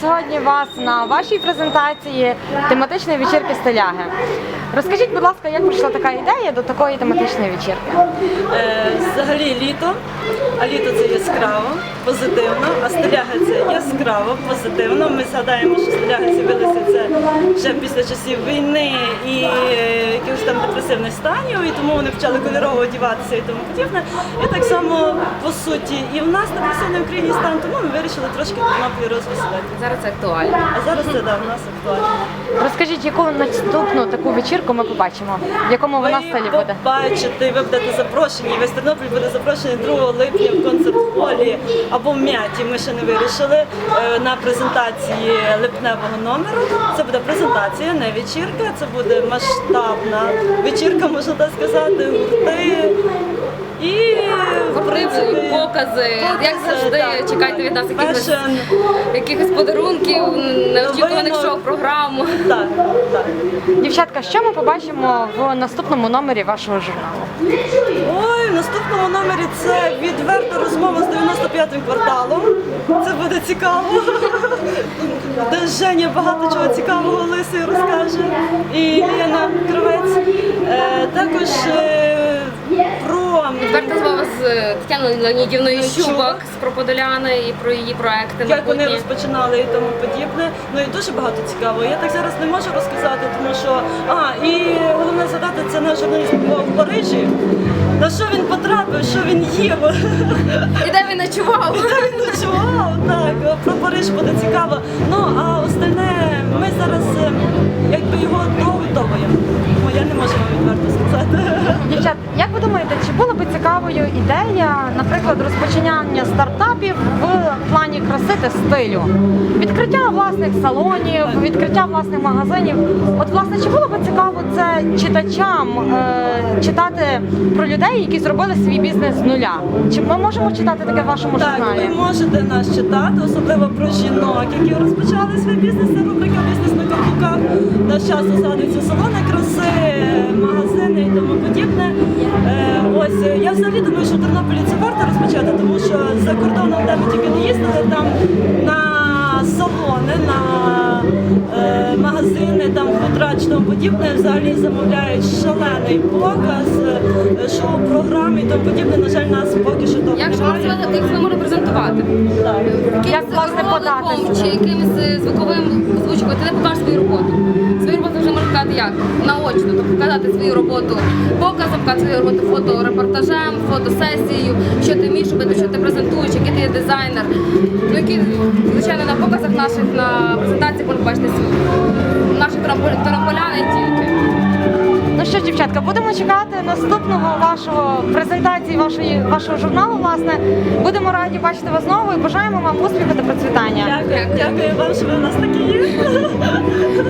сьогодні вас на вашій презентації тематичної вечірки стиляги. Розкажіть, будь ласка, як прийшла така ідея до такої тематичної вечірки? Е, Взагалі літо, а літо це яскраво, позитивно, а стиляга це яскраво, позитивно. Ми згадаємо, що стиляги з'явилися це вже після часів війни і е, якихось там депресивних станів, і тому вони почали кольорово одягатися і тому подібне. І так само по суті, і в нас депресивний в Україні стан, тому ми вирішили трошки Тернопіль розвеселити. Зараз це актуально. А зараз це да, в нас актуально. Розкажіть, яку наступну таку вечірку ми побачимо? В якому вона стилі буде? побачите, ви будете запрошені. Весь Тернопіль буде запрошений 2 липня в концерт-холі або в м'яті. Ми ще не вирішили е, на презентації липневого номеру. Це буде презентація, не вечірка. Це буде масштабна вечірка, можна так сказати, гурти. І принципі, покази, як завжди, так, чекайте від нас якихось, якихось подарунків, неочікуваних Новинок. шоу-програм. Так, так. Дівчатка, що ми побачимо в наступному номері вашого журналу? Наступному номері це відверта розмова з 95-м кварталом. Це буде цікаво. Де Женя багато чого цікавого Лисий розкаже. І Лена Кривець. Е, також е, про Відверта розмова з е, Тетяною Леонідівною Щубак. Щубак з Проподоляни і про її проекти як вони розпочинали і тому подібне. Ну і дуже багато цікавого. Я так зараз не можу розказати, тому що а і головне згадати, це наш журналіст був в Парижі. На що він потрапив, що він їв. І де він ночував? Ну чого? Так, про Париж буде цікаво. Ну а остальне ми зараз е, якби його доготовуємо. Тому я не можу вам відверто сказати. Цікавою ідея, наприклад, розпочинання стартапів в плані краси та стилю? Відкриття власних салонів, відкриття власних магазинів. От, власне, чи було би цікаво це читачам е, читати про людей, які зробили свій бізнес з нуля? Чи ми можемо читати таке в вашому Так, журналі? ви можете нас читати, особливо про жінок, які розпочали свій бізнес. Це рубрика бізнес на каблуках. Наш часто згадуються салони краси, магазини і тому подібне. Е, ось я взагалі думаю, що в Тернополі це варто розпочати, тому що за кордоном, де ми тільки не їздили, там на салони, на е, магазини, там фудрач, тому подібне, взагалі замовляють шалений показ, е, шоу-програми і тому подібне. На жаль, нас поки що того Як же немає. можна як себе можна презентувати? Так. Як, власне, роликом чи якимось е, звуковим озвучкою, ти не покажеш свою роботу. Сказати як? Наочно, тобто показати свою роботу показом, показати свою роботу фоторепортажем, фотосесією, що ти вмієш робити, що ти презентуєш, який ти є дизайнер. Ну, які, звичайно, на показах наших, на презентаціях можна бачити наших терамполян і тільки. Ну що, дівчатка, будемо чекати наступного вашого презентації вашої вашого журналу. Власне, будемо раді бачити вас знову і бажаємо вам успіху та процвітання. Дякую, дякую вам, що ви в нас такі є.